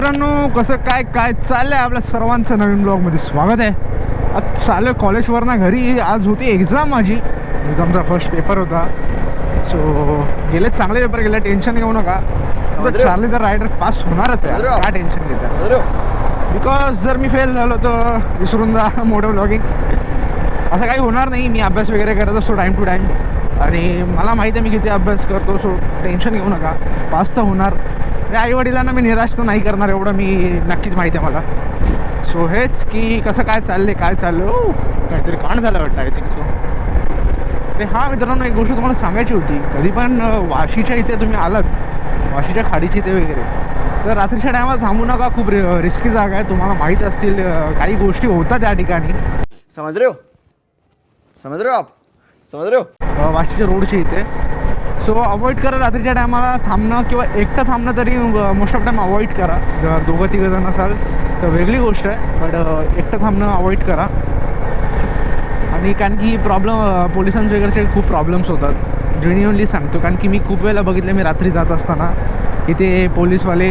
मित्रांनो कसं काय काय चाललंय आपल्या सर्वांचं नवीन ब्लॉगमध्ये स्वागत आहे. आज चालू कॉलेजवरनं घरी आज होती एक्झाम माझी. एक्झामचा फर्स्ट पेपर होता. सो गेले चांगले पेपर गेले टेन्शन घेऊ नका? चार्ली तर रायडर पास होणारच आहे? काय टेन्शन घेता? बिकॉज जर मी फेल झालो तर विसरून जा मोठं ब्लॉगिंग असं काही होणार नाही. मी अभ्यास वगैरे करत असतो टाईम टू टाईम आणि मला माहिती आहे मी किती अभ्यास करतो सो टेन्शन घेऊ नका. पास तर होणार. आई वडिलांना मी निराश तर नाही करणार एवढं मी नक्कीच माहिती आहे मला. सो हेच की कसं काय चालले काय चाललं काहीतरी कांड झालं वाटतं आय थिंक सो अरे हा मित्रांनो एक गोष्ट तुम्हाला सांगायची होती. कधी पण वाशीच्या इथे तुम्ही आलात वाशीच्या खाडीची इथे वगैरे तर रात्रीच्या टायमात थांबू नका खूप रिस्की जागा आहे. तुम्हाला माहीत असतील काही गोष्टी होतात त्या ठिकाणी. समझ रहे हो? समझ रहे हो आप? समझ रहे हो वाशीच्या रोडच्या इथे. सो अवॉइड करा रात्रीच्या टायमाला थांबणं किंवा एकटं थांबणं तरी मोस्ट ऑफ टाईम अवॉइड करा. जर दोघं तिघं जण असाल तर वेगळी गोष्ट आहे. बट एकटं थांबणं अवॉइड करा. आणि कारण की प्रॉब्लेम पोलिसांचे वगैरेचे खूप प्रॉब्लेम्स होतात. जेन्युअनली सांगतो कारण की मी खूप वेळेला बघितलं मी रात्री जात असताना. इथे पोलीसवाले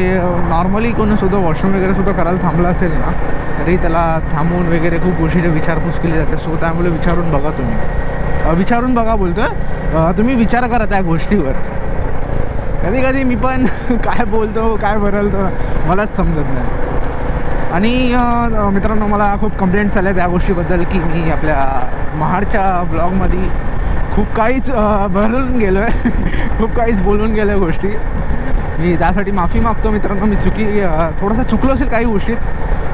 नॉर्मली कोणीसुद्धा वॉशरूम वगैरे सुद्धा करायला थांबला असेल ना तरी त्याला थांबवून वगैरे खूप गोष्टीचे विचारपूस केली जाते. सो त्यामुळे विचारून बघा तुम्ही. विचारून बघा बोलतो तुम्ही विचार करा त्या गोष्टीवर. कधी कधी मी पण काय बोलतो काय बदलतो मलाच समजत नाही. आणि मित्रांनो मला खूप कंप्लेंट्स आल्या त्या गोष्टीबद्दल की मी आपल्या महाडच्या ब्लॉगमध्ये खूप काहीच भरून गेलो आहे खूप काहीच बोलून गेलो आहे गोष्टी. मी त्यासाठी माफी मागतो मित्रांनो मी चुकी थोडंसं चुकलो असेल काही गोष्टीत.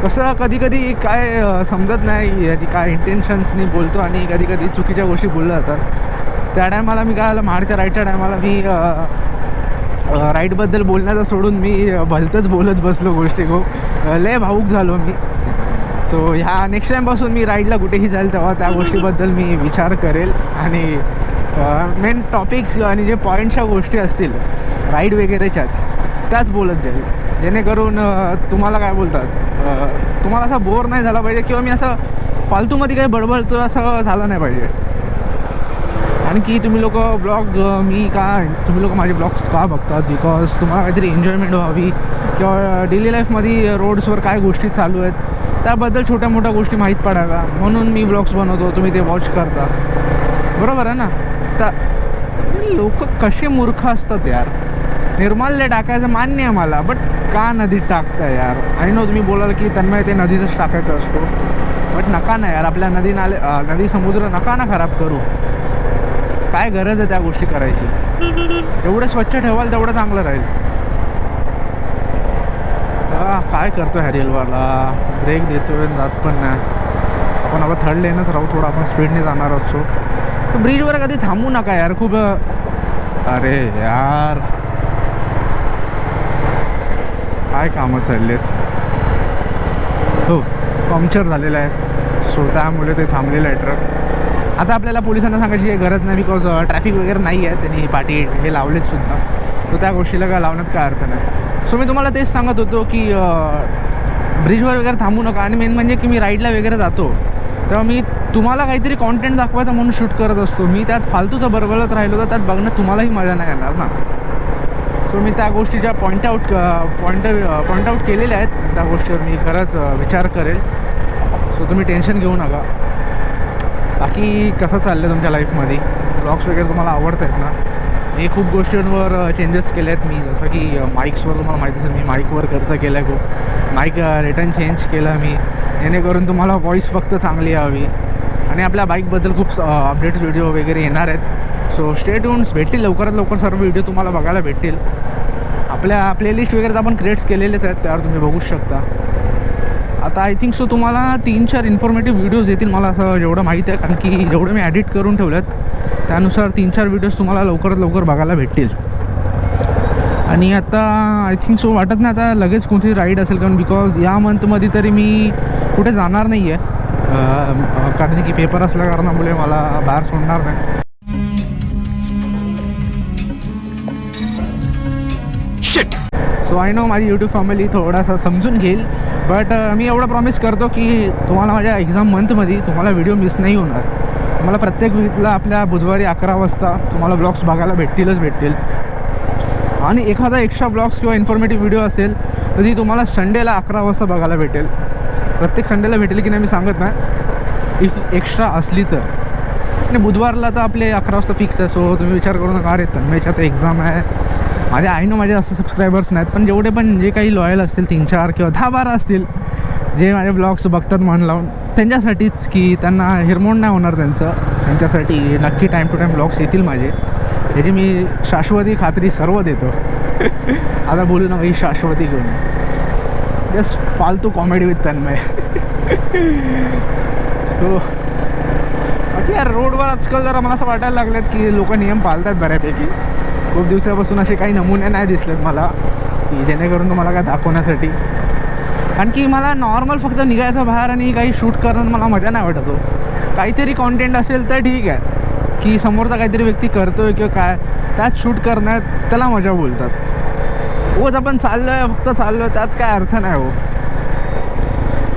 कसं कधी कधी काय समजत नाही आणि काय इंटेन्शन्सनी बोलतो आणि कधी कधी चुकीच्या गोष्टी बोलल्या जातात. त्या टायमाला मी काय आलं महाडच्या राईटच्या टायमाला मी राईडबद्दल राईटबद्दल बोलण्याचं सोडून मी भलतंच बोलत बसलो गोष्टी खूप लय भाऊक झालो मी. सो ह्या नेक्स्ट टाईमपासून मी राईडला कुठेही जाईल तेव्हा त्या गोष्टीबद्दल मी विचार करेल. आणि मेन टॉपिक्स आणि जे पॉईंटच्या गोष्टी असतील राईड वगैरेच्याच त्याच बोलत जाईल. जेणेकरून तुम्हाला काय बोलतात? तुम्हाला असं बोर नाही झाला पाहिजे किंवा मी असं फालतूमध्ये काही बडबडतो असं झालं नाही पाहिजे. आणखी तुम्ही लोक ब्लॉग मी का तुम्ही लोक माझे ब्लॉग्स का बघतात? बिकॉज तुम्हाला काहीतरी एन्जॉयमेंट व्हावी किंवा डेली लाईफमध्ये रोड्सवर काय गोष्टी चालू आहेत त्याबद्दल छोट्या मोठ्या गोष्टी माहीत पडाव्या. म्हणून मी ब्लॉग्स बनवतो तुम्ही ते वॉच करता. बरोबर आहे ना? तर लोक कसे मूर्ख असतात यार? निर्माल्य टाकायचं मान्य आहे मला बट का नदीत टाकता यार? आणि नो तुम्ही बोलाल की तन्मय ते नदीतच टाकायचं असतो. बट नका ना यार आपल्या नदी नाले नदी समुद्र नका ना खराब करू. काय गरज आहे त्या गोष्टी करायची? एवढं स्वच्छ ठेवाल तेवढं चांगलं राहील. काय करतो हॅरियलवाला ब्रेक देतोय जात पण नाही. आपण आता थर्ड लेनच राहू थोडं आपण स्पीडने जाणार असतो ब्रिजवर कधी थांबू नका यार खूप अरे यार. काय कामं चाललेत? हो पंक्चर झालेलं आहे. सो त्यामुळे ते थांबलेलं आहे ट्रक. आता आपल्याला पोलिसांना सांगायची काही गरज नाही बिकॉज ट्रॅफिक वगैरे नाही आहे. त्यांनी पाठी हे लावलेत सुद्धा. तर त्या गोष्टीला काय लावण्यात काय अर्थ नाही. सो मी तुम्हाला तेच सांगत होतो की ब्रिजवर वगैरे थांबू नका. आणि मेन म्हणजे की मी राईडला वगैरे जातो. तेव्हा मी तुम्हाला काहीतरी कॉन्टेंट दाखवायचा म्हणून शूट करत असतो. मी त्यात फालतूचं बरबलत राहिलो तर त्यात बघण्यात तुम्हालाही मजा नाही येणार ना. सो मी त्या गोष्टीच्या point out point point out केलेल्या आहेत. त्या गोष्टीवर मी खरंच विचार करेल. सो तुम्ही टेन्शन घेऊ नका. बाकी कसं चाललं तुमच्या लाईफमध्ये ब्लॉग्स वगैरे तुम्हाला आवडत आहेत ना? मी खूप गोष्टींवर चेंजेस केले आहेत. मी जसं की माईक्सवर तुम्हाला माहिती असेल मी माईकवर खर्च केला आहे खूप माईक रिटर्न चेंज केलं मी. जेणेकरून तुम्हाला व्हॉईस फक्त चांगली यावी. आणि आपल्या बाईकबद्दल खूप अपडेट्स व्हिडिओ वगैरे येणार आहेत. सो स्टेट होऊन भेटतील लवकरात लवकर सर्व व्हिडिओ तुम्हाला बघायला भेटतील. आपल्या प्लेलिस्ट वगैरे तर आपण क्रिएट्स केलेलेच आहेत त्यावर तुम्ही बघू शकता. आता आय थिंक सो तुम्हाला तीन चार इन्फॉर्मेटिव्ह व्हिडिओज येतील मला असं जेवढं माहीत आहे कारण की जेवढं मी ॲडिट करून ठेवलेत त्यानुसार तीन चार व्हिडिओज तुम्हाला लवकरात लवकर बघायला भेटतील. आणि आता आय थिंक सो वाटत नाही आता लगेच कोणती राईड असेल कारण बिकॉज या मंथमध्ये तरी मी कुठे जाणार नाही आहे कारण की पेपर असल्या कारणामुळे मला बाहेर सोडणार नाही. सो आय नो माझी यूट्यूब फॅमिली थोडासा समजून घेईल. बट uh, मी एवढं प्रॉमिस करतो की तुम्हाला माझ्या एक्झाम मंथमध्ये तुम्हाला व्हिडिओ मिस नाही होणार. तुम्हाला प्रत्येक वीकला आपल्या बुधवारी अकरा वाजता तुम्हाला ब्लॉग्स बघायला भेटतीलच भेटतील. आणि एखादा एक्स्ट्रा ब्लॉग्स किंवा इन्फॉर्मेटिव्ह व्हिडिओ असेल तर ती तुम्हाला संडेला अकरा वाजता बघायला भेटेल. प्रत्येक संडेला भेटेल की नाही मी सांगत नाही. इफ एक्स्ट्रा असली तर. आणि बुधवारला तर आपले अकरा वाजता फिक्स आहे. सो तुम्ही विचार करू नका अरे तन्मयच्या तर एक्झाम आहे. माझे आहे माझे असं सबस्क्रायबर्स नाहीत पण जेवढे पण जे काही लॉयल असतील तीन चार किंवा दहा बारा असतील जे माझे ब्लॉग्स बघतात मन लावून त्यांच्यासाठीच की त्यांना हिरमोड नाही होणार त्यांचं. त्यांच्यासाठी नक्की टाईम टू टाईम ब्लॉग्स येतील माझे. याची मी शाश्वती खात्री सर्व देतो. आता बोलू नका ही शाश्वती घेऊन जस्ट फालतू कॉमेडी विथ तन्मय. हो. बाकी यार रोडवर आजकाल जरा मला असं वाटायला लागलेत की लोक नियम पाळतात बऱ्यापैकी. खूप दिवसापासून असे काही नमुने नाही दिसलेत मला की जेणेकरून तुम्हाला काय दाखवण्यासाठी. कारण की मला नॉर्मल फक्त निघायचं बाहेर आणि काही शूट करणं मला मजा नाही वाटतो हो. काहीतरी कॉन्टेंट असेल तर ठीक आहे की समोरचा काहीतरी व्यक्ती करतोय किंवा काय त्यात शूट करण्यात त्याला मजा बोलतात. ओच आपण चाललो आहे फक्त चाललो आहे त्यात काय अर्थ नाही हो.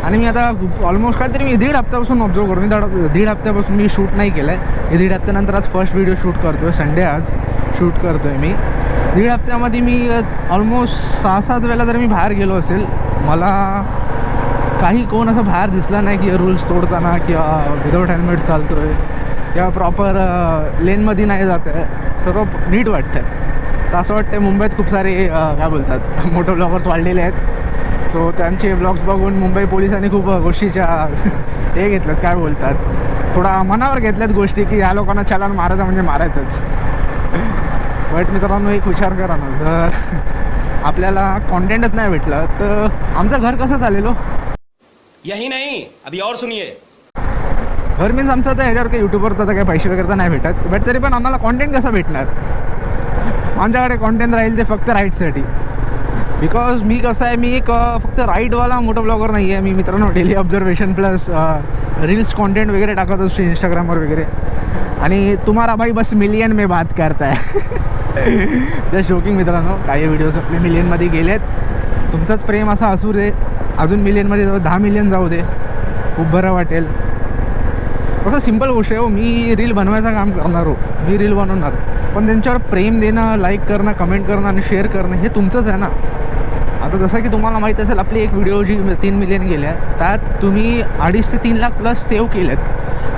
आणि मी आता ऑलमोस्ट काहीतरी मी दीड हप्त्यापासून ऑब्झर्व करतो मी दीड हप्त्यापासून मी शूट नाही केलं आहे दीड हप्त्यानंतर आज फर्स्ट व्हिडिओ शूट करतो आहे संडे आज. शूट करतो आहे मी. दीड हप्त्यामध्ये मी ऑलमोस्ट सहा सात वेळेला जर मी बाहेर गेलो असेल मला काही कोण असं बाहेर दिसला नाही की रूल्स तोडताना किंवा विदाऊट हेल्मेट चालतो आहे किंवा प्रॉपर लेनमध्ये नाही जात आहे. सर्व नीट वाटतं तर असं वाटतं मुंबईत खूप सारे काय बोलतात मोठे ब्लॉगर्स वाढलेले आहेत. सो त्यांचे ब्लॉग्स बघून मुंबई पोलिसांनी खूप गोष्टीच्या हे घेतल्यात काय बोलतात. थोडा मनावर घेतल्यात गोष्टी की या लोकांना चलान मारायचं म्हणजे मारायचंच. बट मित्रांनो एक विचार करा ना. जर आपल्याला कॉन्टेंटच नाही भेटलं तर आमचं घर कसं चालेल हो? यही नहीं अभी और सुनिए। घर मीन्स आमचं तर ह्याच्यावर काही यूट्यूबवर तर काही पैसे वगैरे तर नाही भेटत. बट तरी पण आम्हाला कॉन्टेंट कसं भेटणार? आमच्याकडे कॉन्टेंट राहील ते फक्त राईडसाठी बिकॉज मी कसं आहे मी एक फक्त राईडवाला मोठा ब्लॉगर नाही आहे मी मित्रांनो daily observation plus reels content वगैरे टाकत असतो इंस्टाग्रामवर वगैरे. आणि तुम्हाला भाई बस मिलियन मे बात करताय जस्ट जोकिंग मित्रांनो. काही व्हिडिओज आपले मिलियनमध्ये गेलेत. तुमचंच प्रेम असा असू दे. अजून मिलियनमध्ये जाऊ दहा मिलियन जाऊ दे. खूप बरं वाटेल. कसं सिंपल गोष्ट आहे हो. मी रील बनवायचं काम करणार हो. मी रील बनवणार. पण त्यांच्यावर प्रेम देणं लाईक करणं कमेंट करणं आणि शेअर करणं हे तुमचंच आहे ना. आता जसं की तुम्हाला माहीत असेल आपली एक व्हिडिओ जी तीन मिलियन गेल्या त्यात तुम्ही अडीच ते तीन लाख प्लस सेव्ह केलेत.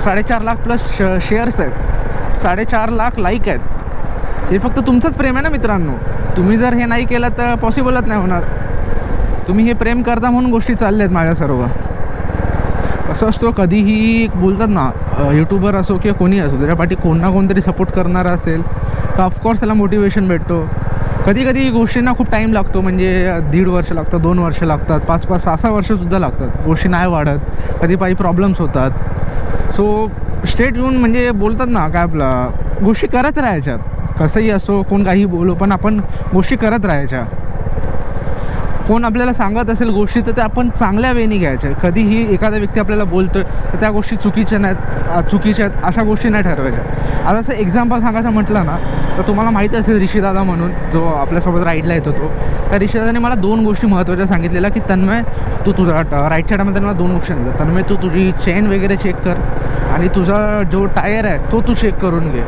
साडेचार लाख प्लस श शेअर्स आहेत. साडेचार लाख लाईक आहेत. हे फक्त तुमचंच प्रेम आहे ना मित्रांनो? तुम्ही जर हे नाही केलं तर पॉसिबलच नाही होणार. तुम्ही हे प्रेम करता म्हणून गोष्टी चालल्या आहेत माझ्या सर्व. असं असतो कधीही बोलतात ना यूट्यूबर असो किंवा कोणी असो त्याच्या पाठी कोण ना कोणतरी सपोर्ट करणारा असेल तर ऑफकोर्स त्याला मोटिवेशन भेटतो. कधी कधी गोष्टींना खूप टाईम लागतो. म्हणजे दीड वर्ष लागतात दोन वर्ष लागतात पाच पाच सहा सहा वर्षसुद्धा लागतात. गोष्टी नाही वाढत. कधी काही प्रॉब्लेम्स होतात. सो स्टेट येऊन म्हणजे बोलतात ना काय आपला गोष्टी करत राहायच्या. कसंही असो कोण काही बोलो पण आपण गोष्टी करत राहायच्या. कोण आपल्याला सांगत असेल गोष्टी तर त्या आपण चांगल्या वेने घ्यायच्या कधीही एखादा व्यक्ती आपल्याला बोलतोय तर त्या गोष्टी चुकीच्या नाहीत चुकीच्या आहेत अशा गोष्टी नाही ठरवायच्या. आता असं एक्झाम्पल सांगायचं म्हटलं ना तर तुम्हाला माहिती असेल ऋषीदादा म्हणून जो आपल्यासोबत राईडला येत होतो. त्या ऋषीदादाने मला दोन गोष्टी महत्त्वाच्या सांगितलेल्या की तन्मय तू तुझा राईटच्या टायमध्ये मला दोन गोष्टी सांगितल्या. तन्मय तू तुझी चेन वगैरे चेक कर. आणि तुझा जो टायर आहे तो तू चेक करून घे.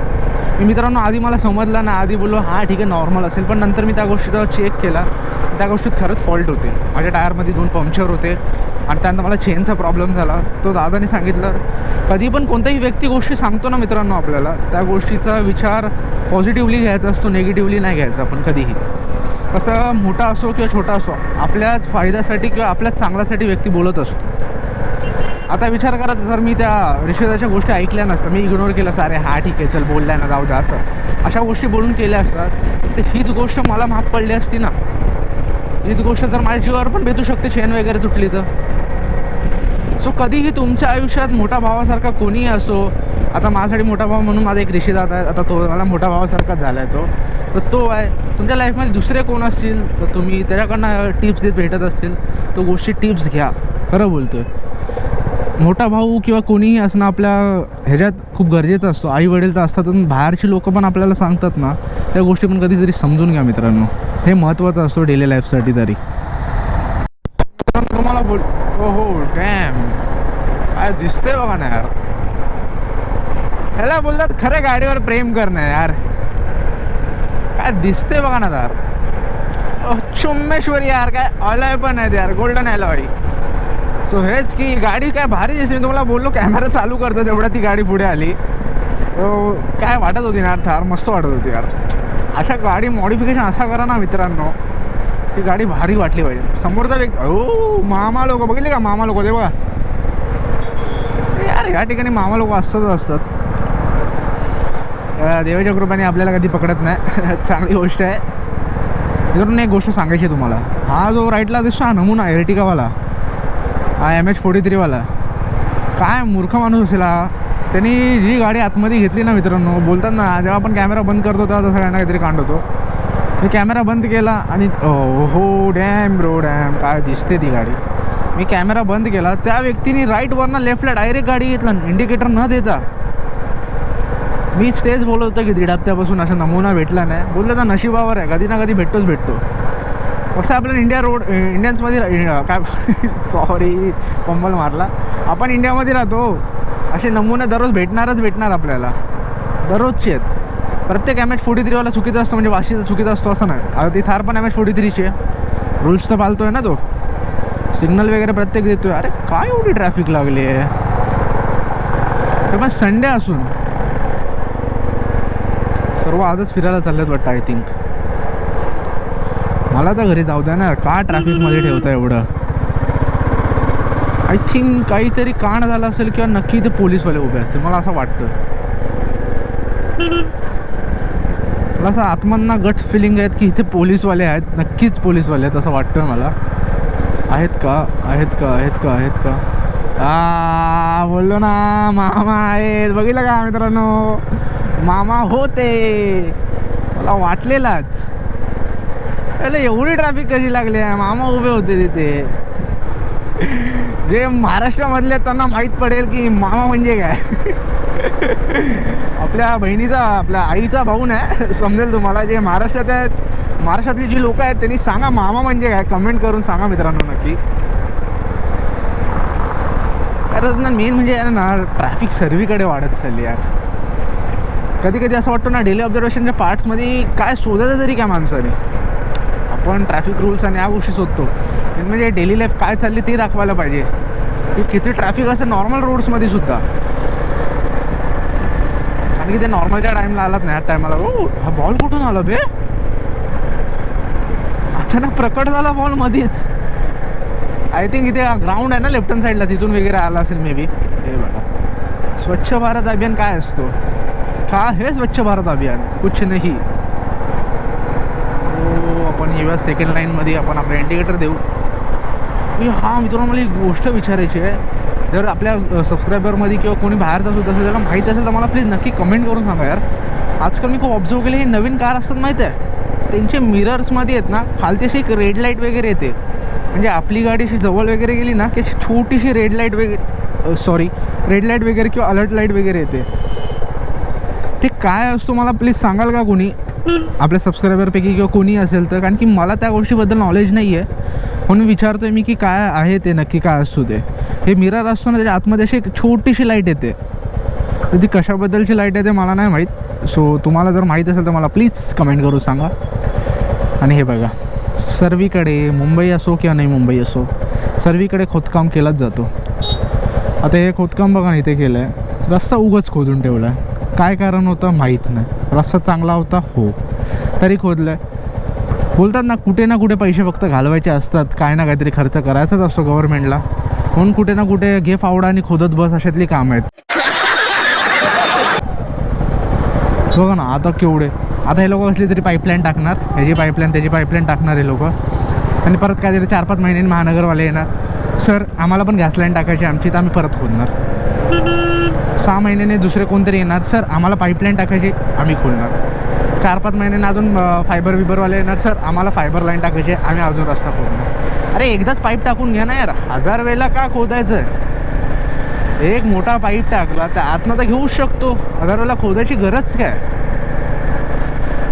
मी मित्रांनो आधी मला समजलं ना आधी बोललो हां ठीक आहे नॉर्मल असेल. पण नंतर मी त्या गोष्टीचा चेक केला. त्या गोष्टीत खरंच फॉल्ट होते. माझ्या टायरमध्ये दोन पंक्चर होते. आणि त्यानंतर मला चेनचा प्रॉब्लेम झाला. तो दादाने सांगितलं कधी पण कोणताही व्यक्ती गोष्टी सांगतो ना मित्रांनो आपल्याला त्या गोष्टीचा विचार पॉझिटिव्हली घ्यायचा असतो निगेटिव्हली नाही घ्यायचा आपण कधीही. कसं मोठा असो किंवा छोटा असो आपल्याच फायद्यासाठी किंवा आपल्याच चांगल्यासाठी व्यक्ती बोलत असतो. आता विचार करा जर मी त्या ऋषिदाच्या गोष्टी ऐकल्या नसतं मी इग्नोर केलं असतं अरे हा ठीक आहे चल बोलल्या ना जाऊ द्या असं. अशा गोष्टी बोलून केल्या असतात तर हीच गोष्ट मला महाग पडली असती ना. हीच गोष्ट जर माझ्या जीवावर पण भेटू शकते चेन वगैरे तुटली तर. सो कधीही तुमच्या आयुष्यात मोठा भावासारखा कोणीही असो आता माझ्यासाठी मोठा भाव म्हणून माझा एक ऋषीदात आहे आता तो मला मोठा भावासारखाच झाला आहे तो. तर तो आहे तुमच्या लाईफमध्ये दुसरे कोण असतील? तर तुम्ही त्याच्याकडनं टिप्स देत भेटत असतील. तो गोष्टी टिप्स घ्या खरं बोलतो आहे मोठा भाऊ किंवा कोणीही असणं आपल्या ह्याच्यात खूप गरजेचं असतो. आई वडील तर असतात पण बाहेरची लोक पण आपल्याला सांगतात ना त्या गोष्टी पण कधीतरी समजून घ्या मित्रांनो. हे महत्त्वाचं असतो डेली लाईफसाठी तरी. तुम्हाला बोल हो हो डॅम काय दिसतंय बघा ना यार. ह्याला बोलतात खरं गाडीवर प्रेम करणं यार. काय दिसतंय बघा ना यार. चुम्मेश्वरी यार काय अलॉय पण आहेत यार गोल्डन अलॉय सो हेच की गाडी काय भारी दिसली. मी तुम्हाला बोललो कॅमेरा चालू करतो तेवढ्या ती गाडी पुढे आली. काय वाटत होती ना यार थार मस्त वाटत होती यार. अशा गाडी मॉडिफिकेशन असा करा ना मित्रांनो. ती गाडी भारी वाटली पाहिजे. समोरचा व्यक्ती हो मामा लोक बघितले का मामा लोक? ते बघा. यार या ठिकाणी मामा लोक असतच असतात. देवाच्या कृपाने आपल्याला कधी पकडत नाही. चांगली गोष्ट आहे. इकडून एक गोष्ट सांगायची आहे तुम्हाला. हा जो राईटला दिसतो हा नमुना एर्टिकावाला हा एम एच फोर्टी थ्रीवाला काय मूर्ख माणूस असेल. हा त्यांनी जी गाडी आतमध्ये घेतली ना मित्रांनो बोलतात ना जेव्हा आपण कॅमेरा बंद करतो तेव्हा तसं काही ना काहीतरी कांड होतो. मी कॅमेरा बंद केला आणि हो डॅम ब्रो डॅम काय दिसते ती गाडी. मी कॅमेरा बंद केला त्या व्यक्तीने राईटवरनं लेफ्टला डायरेक्ट गाडी घेतला इंडिकेटर न देता मीच तेच बोलत होतो की दीड हप्त्यापासून असा नमुना भेटला नाही. बोललं तर नशिबावर आहे कधी ना कधी भेटतोच भेटतो. कसं आपल्याला इंडिया रोड इंडियन्समध्ये काय सॉरी कंबल मारला. आपण इंडियामध्ये राहतो. असे नमुने दररोज भेटणारच भेटणार आपल्याला. दररोजचे आहेत. प्रत्येक एम एच फोर्टी थ्रीवाला चुकीचा असतो म्हणजे वाशीचा चुकीचा असतो असं नाही. आता ती थार पण एम एच फोर्टी थ्रीची आहे. रूल्स तर पाळतोय ना तो. सिग्नल वगैरे प्रत्येक देतो आहे अरे काय एवढी ट्रॅफिक लागली आहे? ते पण संडे असून. सर्व आजच फिरायला चाललेत वाटतं आय थिंक मला तर घरी जाऊ द्या ना. का ट्रॅफिकमध्ये ठेवता एवढं? आय थिंक काहीतरी कांड झाला असेल किंवा नक्की ते पोलीसवाले उभे असतील. मला असं वाटतं. मला असं आत्मांना गट फिलिंग आहेत की इथे पोलीसवाले आहेत. नक्कीच पोलीसवाले आहेत असं वाटतं मला. आहेत का? आहेत का? आहेत का? आहेत का? आ बोललो ना मामा आहेत. बघितलं का मित्रांनो? मामा होते. मला वाटलेलाच. अरे एवढी ट्रॅफिक कशी लागली? आहे मामा उभे होते तिथे. जे महाराष्ट्रामधले त्यांना माहीत पडेल की मामा म्हणजे काय. आपल्या बहिणीचा आपल्या आईचा भाऊ नाही समजेल तुम्हाला. जे महाराष्ट्रात आहेत महाराष्ट्रातली जी लोक आहेत त्यांनी सांगा मामा म्हणजे काय. कमेंट करून सांगा मित्रांनो नक्की. ना मेन म्हणजे यार ना ट्रॅफिक सर्वीकडे वाढत चालली यार. कधी कधी असं वाटतं ना डेली ऑब्झर्वेशनच्या पार्ट्समध्ये काय शोधायचं तरी काय माणसाने. आपण ट्रॅफिक रूल्स आणि या गोष्टी शोधतो. म्हणजे डेली लाईफ काय चालली ते दाखवायला पाहिजे. की किती ट्रॅफिक असं नॉर्मल रोड्समध्ये सुद्धा. कारण की ते नॉर्मलच्या टाईमला आलात नाही ह्या टायमाला ओ हा बॉल कुठून आला बे? अचानक प्रकट झाला बॉल मध्येच. आय थिंक इथे ग्राउंड आहे ना लेफ्ट हँड साईडला तिथून वगैरे आला असेल मे बी हे बघा. स्वच्छ भारत अभियान काय असतो? का हे स्वच्छ भारत अभियान? कुछ नाही. आपण येऊया सेकंड लाईनमध्ये आपण आपलं इंडिकेटर देऊ. म्हणजे हा मित्रांनो मला एक गोष्ट विचारायची आहे. जर आपल्या सबस्क्रायबरमध्ये किंवा कोणी बाहेरचा सुद्धा असेल त्याला माहीत असेल तर मला प्लीज नक्की कमेंट करून सांगा यार. आजकाल मी खूप ऑब्झर्व केले हे नवीन कार असतात माहीत आहे. त्यांचे मिरर्समध्ये आहेत ना खालती अशी एक रेड लाइट वगैरे येते. म्हणजे आपली गाडी अशी जवळ वगैरे गेली ना की अशी छोटीशी रेड लाइट वगैरे सॉरी रेड लाइट वगैरे किंवा अलर्ट लाइट वगैरे येते. ते काय असतो मला प्लीज सांगाल का कोणी? आपल्या सबस्क्रायबरपैकी किंवा कोणी असेल तर कारण की मला त्या गोष्टीबद्दल नॉलेज नाही आहे म्हणून विचारतो आहे मी की काय आहे ते नक्की काय असतो ते हे मिरर असतो ना त्याच्या आतमध्ये अशी एक छोटीशी लाइट येते. तर ती कशाबद्दलची लाइट आहे ते मला नाही माहीत. सो तुम्हाला जर माहीत असेल तर मला प्लीज कमेंट करून सांगा. आणि हे बघा सर्वीकडे मुंबई असो किंवा नाही मुंबई असो सर्वीकडे खोदकाम केलाच जातो. आता हे खोदकाम बघा इथे केलं आहे रस्ता उगच खोदून ठेवला आहे काय कारण होतं माहीत नाही. रस्ता चांगला होता? हो. तरी खोदलं आहे बोलतात ना कुठे ना कुठे पैसे फक्त घालवायचे असतात. काय ना काहीतरी खर्च करायचाच असतो गव्हर्नमेंटला म्हणून कुठे ना कुठे घे फावडा आणि खोदत बस अशातली कामं आहेत. बघा ना आता केवढे. आता हे लोक असली तरी पाईपलाईन टाकणार. ह्याची पाईपलाईन त्याची पाईपलाईन टाकणार हे लोक. आणि परत काहीतरी चार पाच महिन्यांनी महानगरवाले येणार. सर आम्हाला पण गॅस लाईन टाकायची आमची तर आम्ही परत खोदणार. सहा महिन्याने दुसरे कोणतरी येणार. सर आम्हाला पाईपलाईन टाकायची आम्ही खोलणार. चार पाच महिन्याने अजून फायबर बिबरवाले येणार. सर आम्हाला फायबर लाईन टाकायची आम्ही अजून रस्ता खोदणार अरे एकदाच पाईप टाकून घ्या ना यार. हजार वेळेला का खोदायचं एक मोठा पाईप टाकला तर आतनं तर घेऊच शकतो. हजार वेळेला खोदायची गरज काय?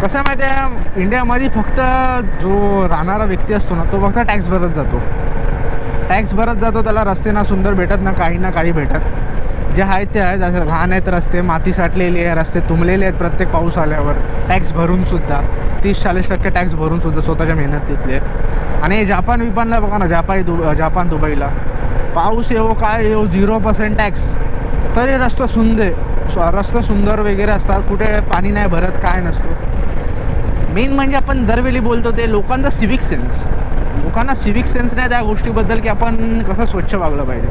कसं आहे माहिती आहे इंडियामध्ये फक्त जो राहणारा व्यक्ती असतो ना तो फक्त टॅक्स भरत जातो. टॅक्स भरत जातो त्याला रस्ते ना सुंदर भेटत ना काही ना काही भेटत. जे आहेत ते आहेत. असं घाण आहेत रस्ते माती साठलेली आहे रस्ते तुंबलेले आहेत प्रत्येक पाऊस आल्यावर. टॅक्स भरून सुद्धा. तीस चाळीस टक्के टॅक्स भरून सुद्धा स्वतःच्या मेहनतीतले आणि जापान विपानला बघा ना जापान दु जापान दुबईला. पाऊस येवो हो काय येवो झिरो पर्सेंट टॅक्स तरी रस्ता सुंदर स्व- रस्ता सुंदर वगैरे असतात. कुठे पाणी नाही भरत काय नसतो. मेन म्हणजे आपण दरवेळी बोलतो ते लोकांचा सिविक सेन्स लोकांना सिविक सेन्स नाही त्या गोष्टीबद्दल की आपण कसं स्वच्छ वागलं पाहिजे.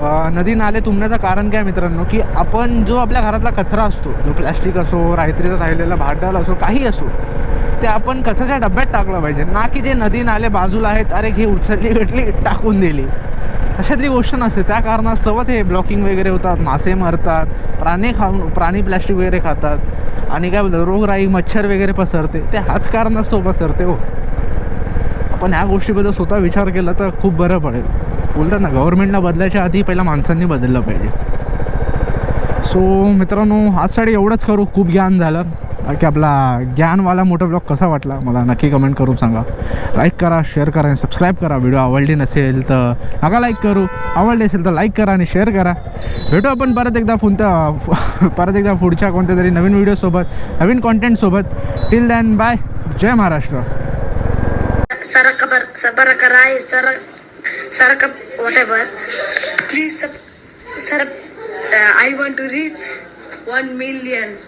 नदी नाले तुंबण्याचं कारण काय मित्रांनो की आपण जो आपल्या घरातला कचरा असतो जो प्लॅस्टिक असो रायत्रीचा राहिलेला भांडल असो काही असो ते आपण कचऱ्याच्या डब्यात टाकलं पाहिजे. ना की जे नदी नाले बाजूला आहेत अरे घे उचलली भेटली टाकून दिली. अशातली गोष्ट नसते. त्या कारणास्तवच हे ब्लॉकिंग वगैरे होतात मासे मरतात प्राणी खाऊन प्राणी प्लॅस्टिक वगैरे खातात आणि काय बोलतात रोगराई मच्छर वगैरे पसरते. ते हाच कारणास्तव पसरते हो. आपण ह्या गोष्टीबद्दल स्वतः विचार केला तर खूप बरं पडेल. बोलतात ना गव्हर्नमेंटला बदलायच्या आधी पहिला माणसांनी बदललं पाहिजे. सो मित्रांनो आजसाठी एवढंच करू खूप ज्ञान झालं. की आपला ज्ञानवाला मोठा ब्लॉग कसा वाटला मला नक्की कमेंट करून सांगा. लाईक करा शेअर करा आणि सबस्क्राईब करा. व्हिडिओ आवडली नसेल तर नका लाईक करू. आवडली असेल तर लाईक करा आणि शेअर करा. भेटू आपण परत एकदा कोणत्या परत एकदा पुढच्या कोणत्या तरी नवीन व्हिडिओसोबत नवीन कॉन्टेंटसोबत टिल दॅन बाय जय महाराष्ट्र. सर सबर कराय सर Sarak, whatever. Please, sir, uh, I want to reach 1 million